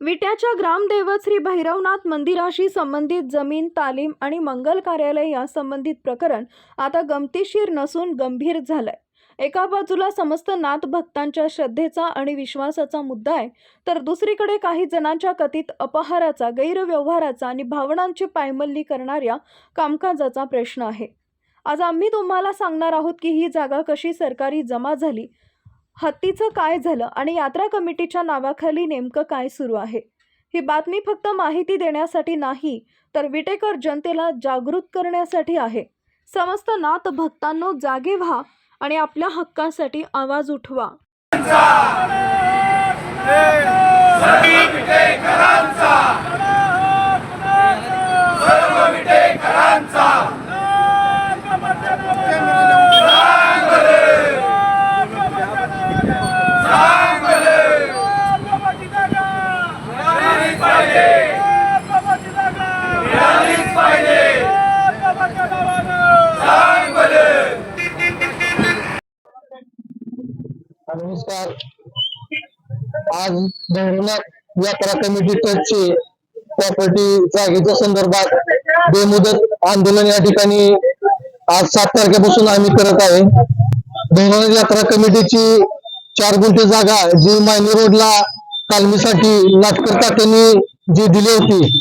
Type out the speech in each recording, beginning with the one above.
विट्याच्या ग्रामदैवत श्री भैरवनाथ मंदिराशी संबंधित जमीन तालीम आणि मंगल कार्यालय या संबंधित प्रकरण आता गमतीशीर नसून गंभीर झालंय. एका बाजूला समस्त नाथ भक्तांच्या श्रद्धेचा आणि विश्वासाचा मुद्दा आहे तर दुसरीकडे काही जणांच्या कथित अपहाराचा गैरव्यवहाराचा आणि भावनांची पायमल्ली करणाऱ्या कामकाजाचा प्रश्न आहे. आज आम्ही तुम्हाला सांगणार आहोत की ही जागा कशी सरकारी जमा झाली हत्तीचं काय झालं आणि यात्रा कमिटीच्या नावाखाली नेमकं काय सुरू आहे? ही बातमी फक्त माहिती देण्यासाठी नाही तर विटेकर जनतेला जागृत करण्यासाठी आहे. समस्त नाथ भक्तांनो जागे व्हा आणि आपल्या हक्कासाठी आवाज उठवा. नमस्कार. आज भैरवनाथ यात्रा कमिटी ट्रस्टचे प्रॉपर्टी जागेच्या संदर्भात बेमुदत आंदोलन या ठिकाणी आज सात तारखेपासून आम्ही करत आहे. भैरवनाथ यात्रा कमिटीची चार गुंठे जागा जी मायनी रोडला तालमीसाठी नाटकर तात्यांनी जी दिली होती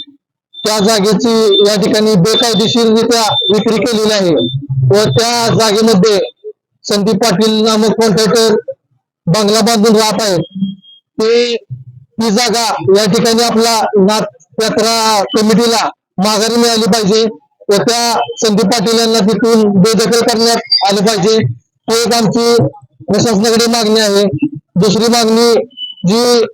त्या जागेची या ठिकाणी बेकायदेशीररित्या विक्री केलेली आहे व त्या जागेमध्ये संदीप पाटील नामक कॉन्ट्रॅक्टर बंगला बांधून राहत आहेत. ते ती जागा या ठिकाणी आपला नाथ यात्रा कमिटीला माघारी मिळाली पाहिजे व त्या संदीप पाटील यांना तिथून बेदखल करण्यात आले पाहिजे. ही एक आमची प्रशासनाकडे मागणी आहे. दुसरी मागणी जी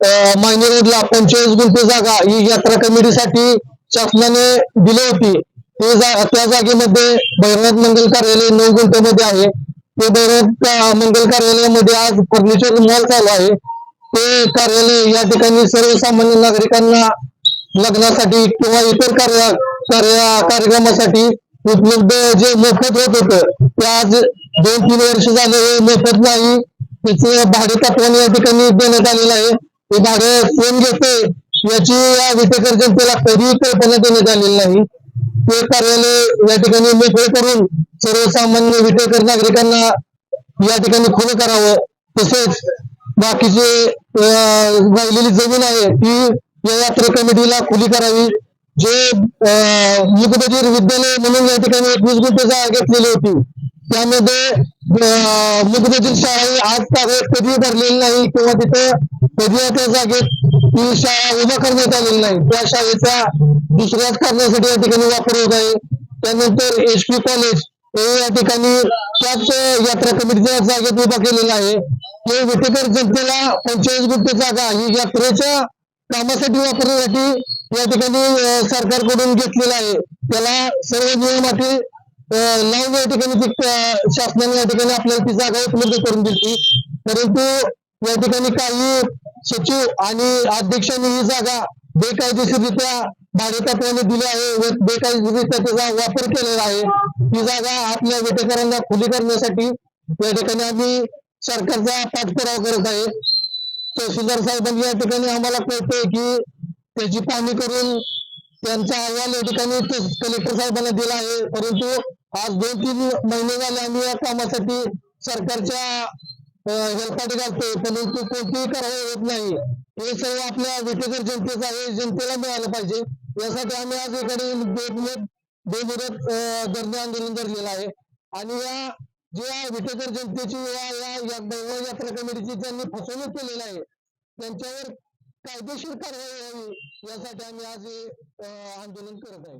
मायनी रोडला पंचेचाळीस गुंठे जागा ही यात्रा कमिटीसाठी शासनाने दिली होती. ते जा त्या जागेमध्ये भैरवनाथ मंगल कार्यालय नऊ गुंठ्यामध्ये आहे. ते भैरवनाथ मंगल कार्यालयामध्ये आज फर्निचर मॉल चालू आहे. ते कार्यालय या ठिकाणी सर्वसामान्य नागरिकांना लग्नासाठी किंवा इतर कार्य कार्य कार्यक्रमासाठी उपलब्ध जे मोफत होत होतं ते आज दोन तीन वर्ष झाले हे मोफत नाही. त्याचे भाडे तत्वाने या ठिकाणी देण्यात आलेलं आहे. ते भाडे कोण घेते? याची या विटेकर जनतेला कधीही कल्पना देण्यात आलेली नाही. ते कार्यालय या ठिकाणी मोकळे करून सर्वसामान्य विटेकर नागरिकांना या ठिकाणी खुलं करावं. तसेच बाकीचे राहिलेली जमीन आहे ती या यात्रा कमिटीला खुली करावी. जे अं, मुकबधीर विद्यालय म्हणून या ठिकाणी एकवीस गुंठे जागा घेतलेली होती. त्यामध्ये अं, शाळा ही आज ताब्यात कधी भरलेली नाही किंवा तिथं कधी त्या जागेत ती शाळा उभा करण्यात आलेली नाही. त्या शाळेचा दुसऱ्याच करण्यासाठी या ठिकाणी वापर होत आहे. त्यानंतर एस पी कॉलेज हे या ठिकाणी त्याच यात्रा कमिटीच्या जागेत उभा केलेला आहे. हे विटेकर जनतेला पंचेचाळीस गुप्त जागा ही यात्रेच्या कामासाठी वापरण्यासाठी या ठिकाणी सरकारकडून घेतलेला आहे. त्याला सर्व नियमातील अटी या ठिकाणी ती शासनाने या ठिकाणी आपल्याला ती जागा उपलब्ध करून दिली. परंतु या ठिकाणी काही सचिव आणि अध्यक्षांनी ही जागा बेकायदेशीररित्या भाडेतत्वाने दिली आहे व बेकायदेशीररित्या त्याचा वापर केलेला आहे. ही जागा आपल्या वेटेकरांना खुली करण्यासाठी या ठिकाणी आम्ही सरकारचा पाठपुरावा करत आहे. तहसीलदार साहेबांनी या ठिकाणी आम्हाला कळतंय की त्याची पाहणी करून त्यांचा अहवाल या ठिकाणी कलेक्टर साहेबांना दिला आहे. परंतु आज दोन तीन महिने झाले आम्ही या कामासाठी सरकारच्या हेलपाटी घालतोय परंतु कोणतीही कारवाई होत नाही. हे सर्व आपल्या विटेकर जनतेचं आहे जनतेला मिळालं पाहिजे. यासाठी आम्ही आज एकडे बेमुदत धरणे आंदोलन धरलेलं आहे. आणि या ज्या विटेकर जनतेची या या यात्रा कमिटीची ज्यांनी फसवणूक केलेली आहे. त्यांच्यावर कायदेशीर कारवाई व्हावी यासाठी आम्ही आज आंदोलन करत आहे.